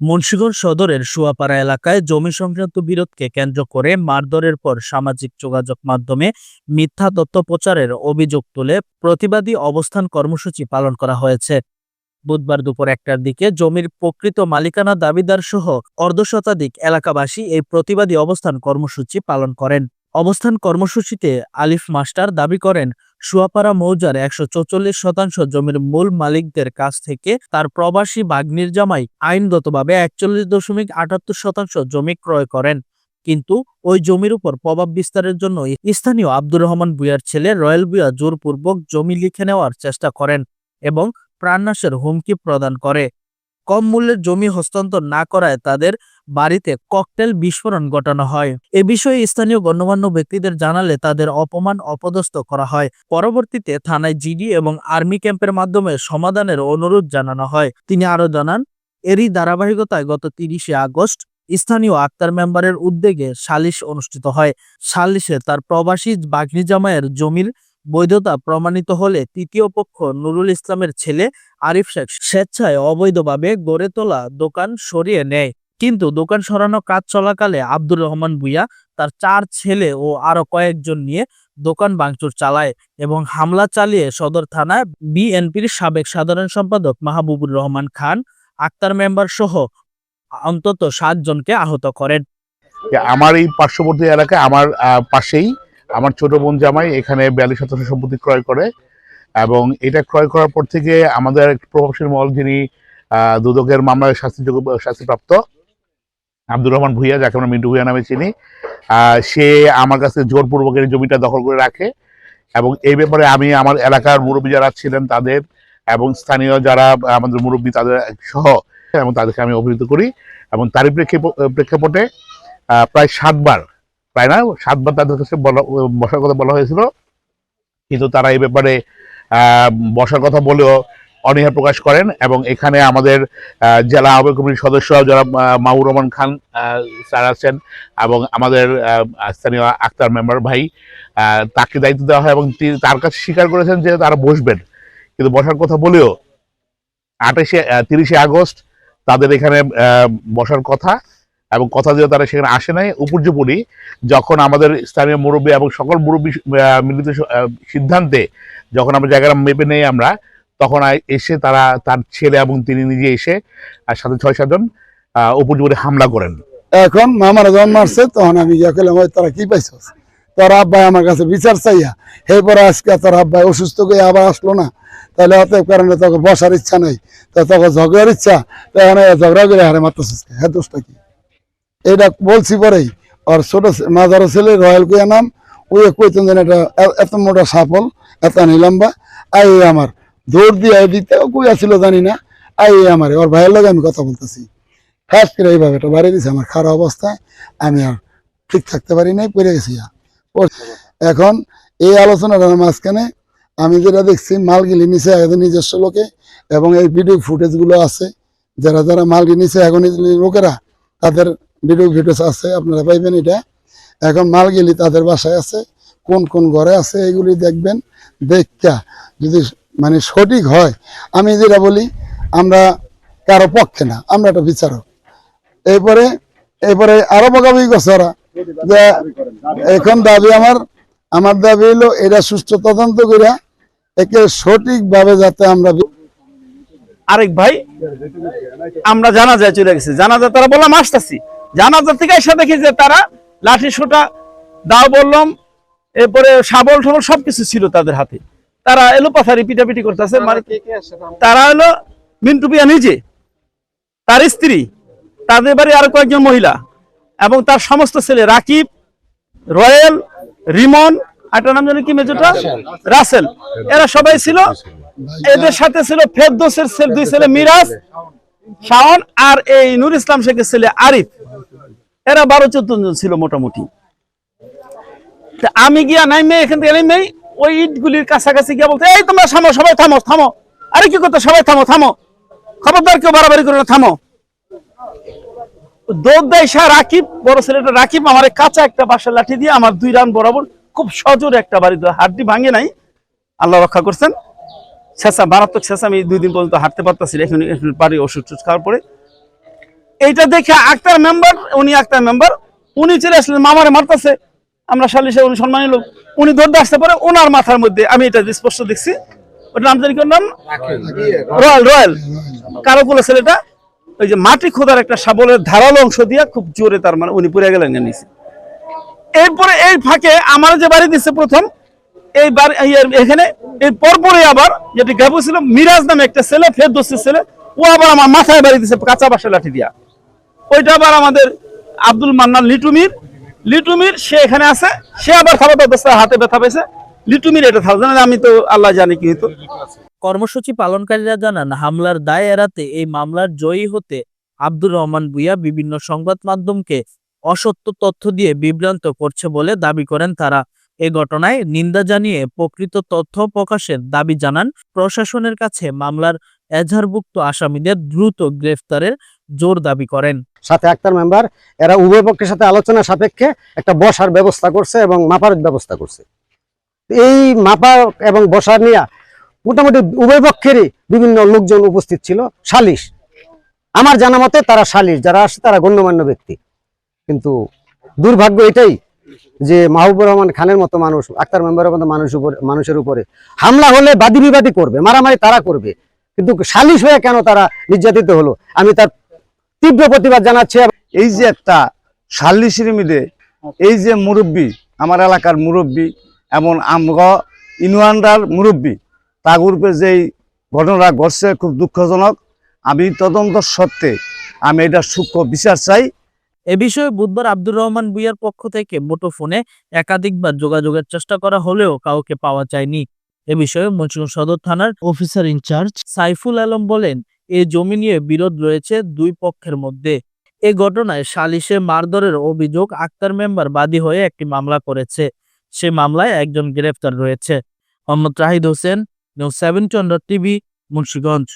মুন্সিগঞ্জ সদরের সুয়াপাড়া এলাকায় জমি সংক্রান্ত বিরোধকে কেন্দ্র করে মারধরের পর সামাজিক যোগাযোগ মাধ্যমে মিথ্যা তথ্য প্রচারের অভিযোগ তুলে প্রতিবাদী অবস্থান কর্মসূচি পালন করা হয়েছে। বুধবার দুপুর একটার দিকে জমির প্রকৃত মালিকানা দাবিদার সহ অর্ধশতাধিক এলাকাবাসী এই প্রতিবাদী অবস্থান কর্মসূচি পালন করেন। অবস্থান কর্মসূচিতে আলিফ মাস্টার দাবি করেন সুয়াপাড়া মৌজার একশো শতাংশ জমির মূল মালিকদের কাছ থেকে তার প্রবাসী বাগ্নির জামাই আইনগতভাবে একচল্লিশ দশমিক আটাত্তর শতাংশ জমি ক্রয় করেন। কিন্তু ওই জমির উপর প্রভাব বিস্তারের জন্য স্থানীয় আব্দুর রহমান বুয়ার ছেলে রয়্যাল বুয়া জোরপূর্বক জমি লিখে নেওয়ার চেষ্টা করেন এবং প্রাণনাশের হুমকি প্রদান করে। কম মূল্যের জমি হস্তান্তর না করায় তাদের বাড়িতে ককটেল বিস্ফোরণ ঘটানো হয়। এ বিষয়ে স্থানীয় গণ্যমান্য ব্যক্তিদের জানালে তাদের অপমান অপদস্থ করা হয়। পরবর্তীতে থানায় জিডি এবং আর্মি ক্যাম্পের মাধ্যমে সমাধানের অনুরোধ জানানো হয়। তিনি আরও জানান, এরই ধারাবাহিকতায় গত তিরিশে আগস্ট স্থানীয় আক্তার মেম্বারের উদ্যোগে সালিশ অনুষ্ঠিত হয়। সালিশে তার প্রবাসী বাগনি জামাইয়ের জমির বৈধতা প্রমাণিত হলে তৃতীয় পক্ষ নুরুল ইসলামের ছেলে আরিফ শেখ স্বেচ্ছায় অবৈধভাবে গড়ে তোলা দোকান সরিয়ে নেয়। কিন্তু দোকান সরানো কাজ চলাকালে আব্দুর রহমান ভুইয়া, তার চার ছেলে ও আরও কয়েকজন নিয়ে দোকান ভাঙচুর চালায় এবং হামলা চালিয়ে সদর থানায় বিএনপির সাবেক সাধারণ সম্পাদক মাহবুবুর রহমান খান, আক্তার মেম্বার সহ অন্তত সাতজনকে আহত করেন। আমার এই পার্শ্ববর্তী এলাকায়, আমার পাশেই আমার ছোট বোন জামাই এখানে বিয়াল্লিশ শতাংশ সম্পত্তি ক্রয় করে এবং এটা ক্রয় করার পর থেকে আমাদের প্রভাবশালী মহল যিনি দুদকের মামলায় শাস্তিযোগ্য, শাস্তিপ্রাপ্ত, আব্দুর রহমান ভুইয়া, যাকে আমরা মিন্টু ভুইয়া নামে চিনি। সে আমার কাছে জোরপূর্বক এই জমিটা দখল করে রাখে এবং এই ব্যাপারে আমি আমার এলাকার মুরব্বী যারা ছিলেন তাদের এবং স্থানীয় যারা আমাদের মুরব্বী তাদের সহ এবং তাদেরকে আমি অভিহিত করি এবং তারই প্রেক্ষাপ- প্রেক্ষাপটে প্রায় সাতবার প্রায় না। সাতবার তাদের কাছে বসার কথা বলা হয়েছিল। কিন্তু তারা এই ব্যাপারে বসার কথা বলেও অনীহা প্রকাশ করেন এবং এখানে আমাদের জেলা আহ্বায়ক কমিটির সদস্য যারা মাহবুর রহমান খান স্যার আছেন এবং আমাদের স্থানীয় আক্তার মেম্বার ভাই তাকে দায়িত্ব দেওয়া হয় এবং তার কাছে স্বীকার করেছেন যে তারা বসবেন। কিন্তু বসার কথা বলেও আঠাশে তিরিশে আগস্ট তাদের এখানে বসার কথা এবং কথা দিয়ে তারা সেখানে আসে নাই, উপর্যুপরি যখন আমাদের স্থানীয় মুরব্বী এবং সকল মুরব্বী মিলিত সিদ্ধান্তে যখন আমরা জায়গাটা মেপে নেই আমরা, তখন এসে তারা তার ছেলে এবং তিনি নিজে এসে, আর সাথে ছয় সাতজন উপর্যুপরি হামলা করেন। এখন মামারা যখন মারছে, তখন আমি তারা কি পাইছ? তার আব্বাই আমার কাছে বিচার চাইয়া পরে আজকে তার আব্বাই অসুস্থ হয়ে আবার আসলো না। তাহলে অতএব কারণে তোকে বসার ইচ্ছা নাই। তো তোকে ঝগড়ার ইচ্ছা তখন ঝগড়া করে হারে মারতেছিস হ্যাঁ দোষটা কি? এইটা বলছি পরেই। আর ছোট মাজারো ছেলে রয়্যাল কুয়া নাম, ওই কইতেন যেন এটা এত মোটা সাফল এত নিলম্বা আই আমার, দৌড় দিয়ে দিতে কই আসছিল জানি না, আই আমার, ওর ভাইয়ের লগে আমি কথা বলতেছি। ফার্স্ট করে এইভাবে এটা বাড়ি দিছে, আমার খারাপ অবস্থায় আমি আর ঠিক থাকতে পারি নাই, পড়ে গেছি। এখন এই আলোচনাটার মাঝখানে আমি যেটা দেখছি, মালগিলি নিচে নিজস্ব লোকে, এবং এই ভিডিও ফুটেজগুলো আছে, যারা যারা মালগি নিচে এখন লোকেরা তাদের ভিডিও ফুটেজ আছে, আপনারা পাইবেন এটা। এখন মালগিলি তাদের বাসায় আছে, কোন কোন ঘরে আছে এগুলি দেখবেন। দেখা যদি মানে সঠিক হয়, আমি যেটা বলি, আমরা কারও পক্ষে না, আমরা একটা বিচারক। এরপরে এরপরে আরও বকাবকি করছে যে এখন দাবি আমার আমার দাবি হলো এটা সুস্থ তদন্ত করে একে সঠিকভাবে যাতে আমরা আরেক ভাই, আমরা জানা যায় চলে গেছি। যায় তারা বললাম, আসতেছি। জানাজা থেকে এসে দেখি যে তারা লাঠি সোটা দাও বললাম এরপরে শাবল ঠাবল সবকিছু ছিল তাদের হাতে। তারা এলো পাথারি পিটাপিটি করতেছে তারা হলো মিন্টু পিয়া নিজে তার স্ত্রী তাদের বাড়ি আরও কয়েকজন মহিলা এবং তার সমস্ত ছেলে রাকিব রয়েল রিমন একটা নাম জানি কি মেজোটা? রাসেল। এরা সবাই ছিল এদের সাথে ছিল ফেরদোসের দুই ছেলে মিরাজ শাওন আর এই নুর ইসলাম শেখের ছেলে আরিফ, এরা বারো, চোদ্দ জন ছিল মোটামুটি। আমি গিয়া নাইমে এখান থেকে নাইমে ওই ইটগুলির কাছাকাছি গিয়া বলতে, এই তোমরা থামো, সবাই থামো থামো। আরে কি করতে, সবাই থামো থামো। খবরদার কেউ বাড়াবাড়ি করে না, থামো। দৌড় দেয় রাকিব, বড় ছেলেটা রাকিব, আমার কাঁচা একটা বাসার লাঠি দিয়ে আমার দুই রান বরাবর খুব সজোরে একটা বাড়ি হাড্ডি ভাঙে নাই। আল্লাহ রক্ষা করছেন। ছেঁচা মারাত্মক ছেঁচা আমি দুই দিন পর্যন্ত হাঁটতে পারতাছি এখন পারি ওষুধ টুষুধ খাওয়ার পরে। এইটা দেখে আক্তার মেম্বার উনি আক্তার মেম্বার উনি চলে আসলেন মামারে মারতেছে। আমরা সালিশে উনি সম্মানী লোক। উনি ধরতে আসতে পারে ওনার মাথার মধ্যে। আমি এটা স্পষ্ট দেখছি। ওটা নাম জানি নাম? Royal Royal. কারও বলে ছেলেটা ওই যে মাটি খোদার একটা শাবলের ধারালো অংশ দিয়া খুব জোরে তার মানে উনি পুড়ে গেলেন নিচে। এরপরে এই ফাঁকে আমার যে বাড়ি দিচ্ছে প্রথম এই এখানে এই পরপরে আবার যেটি গাবু ছিল, মিরাজ নামে একটা ছেলে ছেলে, ও আবার আমার মাথায় বাড়ি কাঁচা বাসা লাঠি দিয়া। ওইটা আবার আমাদের আব্দুল মান্নান লিটুমির লিটুমির সে এখানে আছে, সে আবার খাবার হাতে ব্যথা পেয়েছে। লিটুমির এটা থাকবে আমি তো আল্লাহ জানি কি হতো কর্মসূচি পালনকারীরা জানান, হামলার দায় এড়াতে এই মামলার জয়ী হতে আব্দুর রহমান ভুইয়া বিভিন্ন সংবাদ মাধ্যমকে অসত্য তথ্য দিয়ে বিভ্রান্ত করছে বলে দাবি করেন তারা। এ ঘটনায় নিন্দা জানিয়ে প্রকৃত তথ্য প্রকাশের দাবি জানান প্রশাসনের কাছে মামলার এজাহারভুক্ত আসামিদের দ্রুত গ্রেফতারের জোর দাবি করেন। সাথে আক্তার মেম্বার, এরা উভয় পক্ষের সাথে আলোচনা সাপেক্ষে একটা বসার ব্যবস্থা করছে এবং মাপার ব্যবস্থা করছে। এই মাপা এবং বসার নিয়ে মোটামুটি উভয় পক্ষেরই বিভিন্ন লোকজন উপস্থিত ছিল, সালিশ। আমার জানা মতে তারা সালিশ, যারা আসে তারা গণ্যমান্য ব্যক্তি। কিন্তু দুর্ভাগ্য এটাই যে মাহবুবুর রহমান খানের মতো মানুষ, আক্তার মেম্বারের মতো মানুষ উপরে, মানুষের উপরে হামলা হলে বাদী বিবাদী করবে, মারামারি তারা করবে। কিন্তু সালিশ হয়ে কেন তারা নির্যাতিত হলো? আমি তার তীব্র প্রতিবাদ জানাচ্ছি এই যে একটা সাল্লিশির মিলে এই যে মুরব্বী, আমার এলাকার মুরব্বী এমন আমগ ইউনিয়নদার মুরব্বী তা গ্রুপে যেই ঘটনা ঘটছে খুব দুঃখজনক। আমি তদন্ত সত্ত্বে আমি এটা সূক্ষ্ম বিচার চাই। এ বিষয়ে বুধবার আব্দুর রহমান ভুইয়ার পক্ষ থেকে মুঠোফোনে একাধিকবার যোগাযোগের চেষ্টা করা হলেও কাউকে পাওয়া যায়নি। এ বিষয়ে মুন্সিগঞ্জ সদর থানার অফিসার ইনচার্জ সাইফুল আলম বলেন, এ জমি নিয়ে বিরোধ রয়েছে দুই পক্ষের মধ্যে। এ ঘটনায় সালিশে মারধরের অভিযোগ আক্তার মেম্বার বাদী হয়ে একটি মামলা করেছে। সে মামলায় একজন গ্রেফতার রয়েছে। Mohammad Rahid Hossain, News Seven TV, Munshiganj.